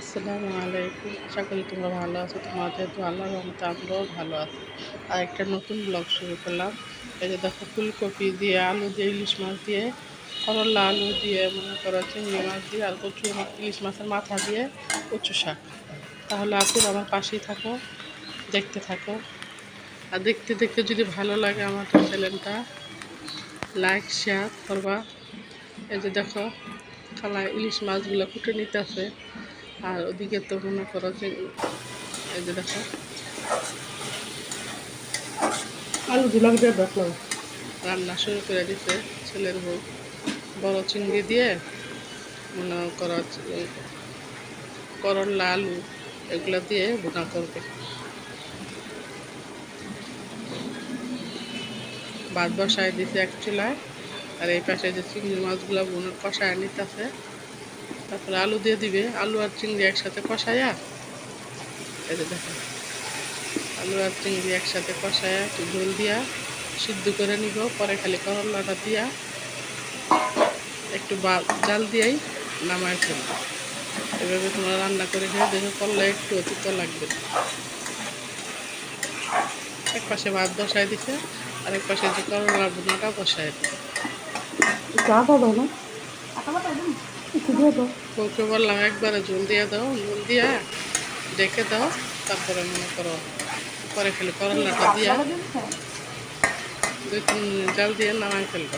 আসসালামু আলাইকুম। আশা করি তোমরা ভালো আছো। তোমাদের তো আল্লাহ আমরাও ভালো আছি। আর একটা নতুন ব্লগ শুরু করলাম। এই যে দেখো, ফুলকপি দিয়ে আলু দিয়ে ইলিশ মাছ দিয়ে, করলা আলু দিয়ে, মনে করো চিংড়ি মাছ দিয়ে, আর কচু ইলিশ মাছের মাথা দিয়ে কচু শাক। তাহলে আসুন আমার পাশেই থাকো, দেখতে থাকো। আর দেখতে দেখতে যদি ভালো লাগে আমার চ্যানেলটা লাইক শেয়ার করবা। এই যে দেখো খালা ইলিশ মাছগুলো কুটে নিতেছে আর ওদিকে তো মনে করো যে এই যে দেখো। আলু দিয়ে দেখলাম। রান্না শুরু করে দিছে ছেলের বউ। বড় চিংড়ি দিয়ে মনে করো করলা আলু এগুলো দিয়ে বোনা করবে। ভাত বসায় দিছে এক চুলায় আর এই পাশে যে চিংড়ি মাছগুলো বোনা কষায় নিতেছে। তারপরে আলু দিয়ে দিবে। আলু আর চিংড়ি একসাথে কষায়া। এই যে দেখো আলু আর চিংড়ি একসাথে কষায়া একটু ঝোল দিয়া সিদ্ধ করে নিব। পরে খালি করলাটা দিয়া একটু জাল দিয়েই নামায় ফেলব। এভাবে তোমরা রান্না করে খেয়ে দেখো করলে একটু অতিত লাগবে। এক পাশে ভাত বসায় দিছে আর এক পাশে যে করলা বোনাটা বসায় দিছে। বউকে বললাম একবারে ঝোল দিয়ে দাও, ঝোল দিয়া ডেকে দাও, তারপরে মনে করো পরে খেলে করলাটা দিয়া দুই তিন জাল দিয়ে নামাই ফেলব।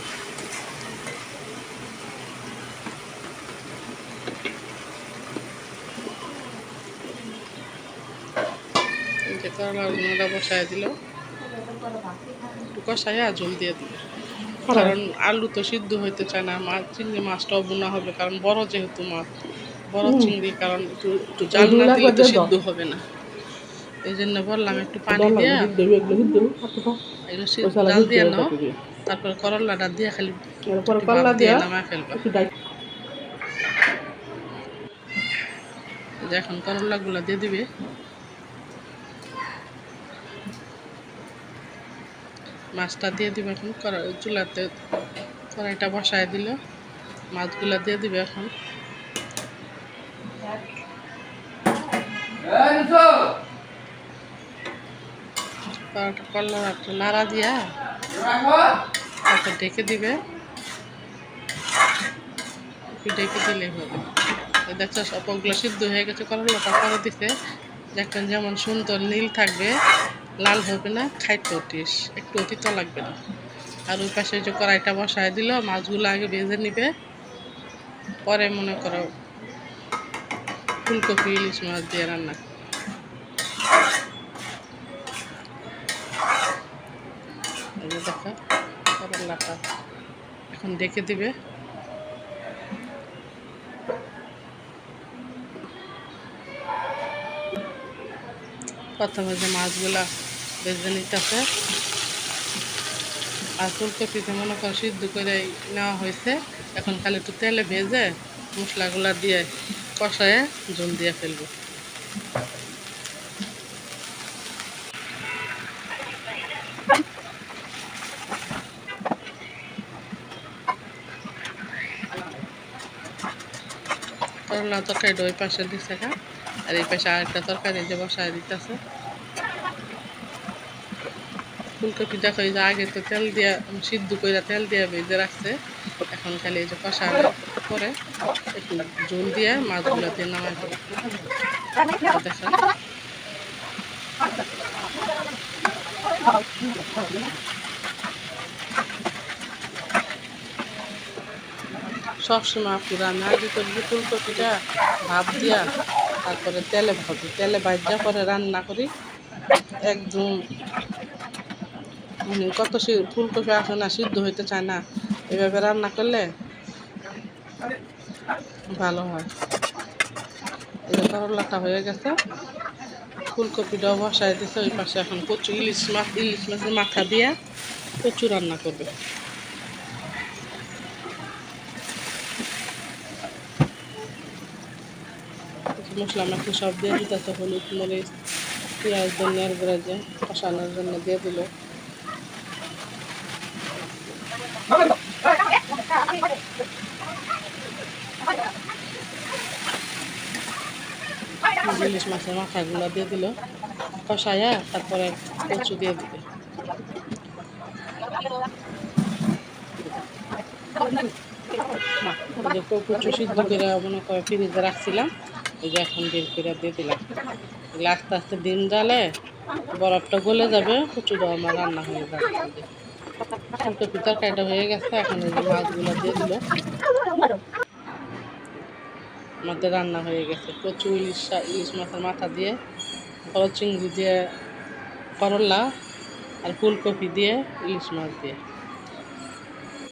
করলার গুঁড়োটা বসায় দিল। একটু কষাইয়া ঝোল দিয়ে দিল। কারণ আলু তো সিদ্ধ হইতে চায় না মাছ চিংড়ি মাছটাও বোনা হবে কারণ বড় যেহেতু মাছ বড় চিংড়ি কারণ একটু একটু জাল না দিলে তো সিদ্ধ হবে না। এই জন্য বললাম একটু পানি দিয়ে এগুলো জাল নাও। তারপর করলাটা দিয়ে খালি কল্লা দিয়ে ফেলবা। এখন করলাগুলো দিয়ে দিবে। মাছটা দিয়ে দিবে এখন চুলাতে কড়াইটা বসায় দিল। মাছগুলা দিয়ে দিবে এখন। কড়াটা করলা একটু নাড়া দিয়া তারপর ঢেকে দিবে। একটু ঢেকে দিলেই হবে। দেখছ, সবগুলো সিদ্ধ হয়ে গেছে করলাটা করে দিছে। দেখবেন যেমন সুন্দর নীল থাকবে। লাল হবে না খাইতেও টেস্ট একটু অতিত লাগবে না। আর ওই পাশে যে কড়াইটা বসায় দিল, মাছগুলো আগে ভেজে নিবে। পরে মনে করো ফুলকপি, ইলিশ মাছ দিয়ে রান্না। করলাটা এখন ডেকে দিবে। প্রথমে যে মাছগুলা ভেজে নিতেছে আর ফুলকপিতে মনে করো সিদ্ধ করে নেওয়া হয়েছে, এখন খালি একটু তেলে ভেজে মশলাগুলা দিয়ে কষায় জল দিয়ে ফেলব। করলা তরকারিটা ওই পাশে দিচ্ছে আর এই পাশে আরেকটা তরকারি যে বসায় দিতেছে। ফুলকপি দেখো এই যে আগে তো তেল দিয়া, সিদ্ধ করে তেল দিয়ে ভেজে রাখছে। এখন খালি এই যে কষা করে একটু জল দিয়ে মাছগুলো দিয়ে নামাই সবসময় পুরা আমি আগে করি ফুলকপিটা, ভাপ দিয়া, তারপরে তেলে ভাজি। তেলে ভাজা করে রান্না করি, একদম মানে কত ফুলকপি আসে না, সিদ্ধ হইতে চায় না, এভাবে রান্না করলে ভালো হয়। করলাটা হয়ে গেছে। ফুলকপিটাও বসায় দিছে, ওই পাশে এখন কচু, ইলিশ মাছ ইলিশ মাছের মাথা দিয়ে কচু রান্না করবে। মশলা মাখি সব দিয়ে দিতেছে, হলুদ, মরিচ, পেঁয়াজ, ধনিয়ার গুঁড়া যে, কষানোর জন্য দিয়ে দিল। ইলিশ মাছের মাথাগুলো দিয়ে দিল কষায়া তারপরে কচু দিয়ে দিবে কচু সিদ্ধ করে মনে করে ফ্রিজে রাখছিলাম, এই যে এখন বের করে দিয়ে দিলাম। আস্তে আস্তে দিন জালে বরফটা গলে যাবে কচু দেওয়া রান্না হয়ে যাবে। তরকারিটা হয়ে গেছে, এখন দিয়ে আমাদের রান্না হয়ে গেছে। কচু, ইলিশ ইলিশ মাছের মাথা দিয়ে বড় চিংড়ি দিয়ে, করলা আর ফুলকপি দিয়ে, ইলিশ মাছ দিয়ে।